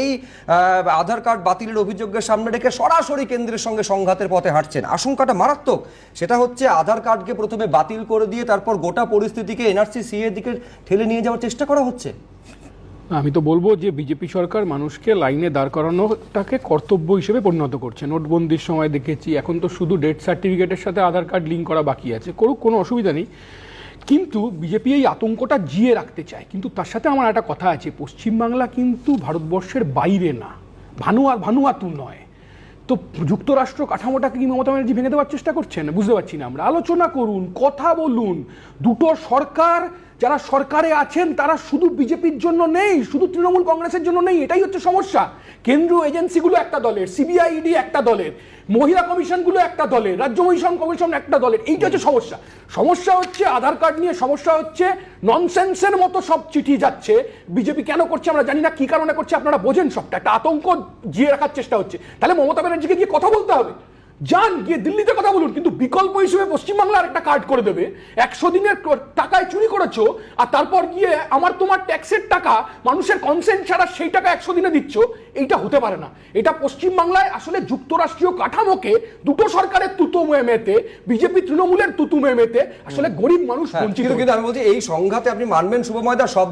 এই আধার কার্ড বাতিলের অভিযোগের সামনে রেখে সরাসরি কেন্দ্রের সঙ্গে সংঘাতের পথে হাঁটছেন। আশঙ্কাটা মারাত্মক। সেটা হচ্ছে আধার কার্ডকে প্রথমে বাতিল করে দিয়ে তারপর গোটা পরিস্থিতিকে এনআরসি সি এর দিকে ঠেলে নিয়ে যাওয়ার চেষ্টা করা হচ্ছে। আমি তো বলব যে বিজেপি সরকার মানুষকে লাইনে দাঁড় করানোটাকে কর্তব্য হিসেবে পরিণত করছে। নোটবন্দির সময় দেখেছি, এখন তো শুধু ডেথ সার্টিফিকেটের সাথে আধার কার্ড লিঙ্ক করা বাকি আছে। করুক, কোনো অসুবিধা নেই। কিন্তু বিজেপি এই আতঙ্কটা জিয়ে রাখতে চায়। কিন্তু তার সাথে আমার একটা কথা আছে, পশ্চিমবাংলা কিন্তু ভারতবর্ষের বাইরে না। ভানুয়া ভানুয়াতু নয়। তো যুক্তরাষ্ট্র কাঠামোটাকে কি মমতা ব্যানার্জি ভেঙে দেওয়ার চেষ্টা করছেন? বুঝতে পারছি না আমরা। আলোচনা করুন, কথা বলুন। দুটো সরকার যারা সরকারে আছেন, তারা শুধু বিজেপির জন্য নেই, শুধু তৃণমূল কংগ্রেসের জন্য নেই, এটাই হচ্ছে সমস্যা। কেন্দ্রীয় এজেন্সিগুলো একটা দলের সিবিআই ইডি একটা দলের, মহিলা কমিশনগুলো একটা দলের, রাজ্য মহিষণ কমিশন একটা দলের, এইটা হচ্ছে সমস্যা। সমস্যা হচ্ছে আধার কার্ড নিয়ে, সমস্যা হচ্ছে ননসেন্সের মতো সব চিঠি যাচ্ছে। বিজেপি কেন করছে আমরা জানি না, কি কারণে করছে আপনারা বোঝেন সবটা। একটা আতঙ্ক জিয়ে রাখার চেষ্টা হচ্ছে। তাহলে মমতা ব্যানার্জিকে গিয়ে কথা বলতে হবে। যান গিয়ে দিল্লিতে কথা বলুন কিন্তু বিকল্প হিসেবে পশ্চিমবাংলার একটা কার্ড করে দেবে। একশো দিনের টাকায় চুরি করেছ আর তারপর গিয়ে আমার তোমার ট্যাক্সের টাকা মানুষের কনসেন্ট ছাড়া সেই টাকা একশো দিনে দিচ্ছ এইটা হতে পারে না। এটা পশ্চিমবাংলায় আসলে যুক্তরাষ্ট্রীয় কাঠামোকে দুটো সরকারের তুতু মেতে বিজেপি তৃণমূলের তুতু মেতে আসলে গরিব মানুষ হ্যাঁ, বঞ্চিত কিন্তু আমি বলছি এই সংঘাতে আপনি মানবেন শুভময়দা সব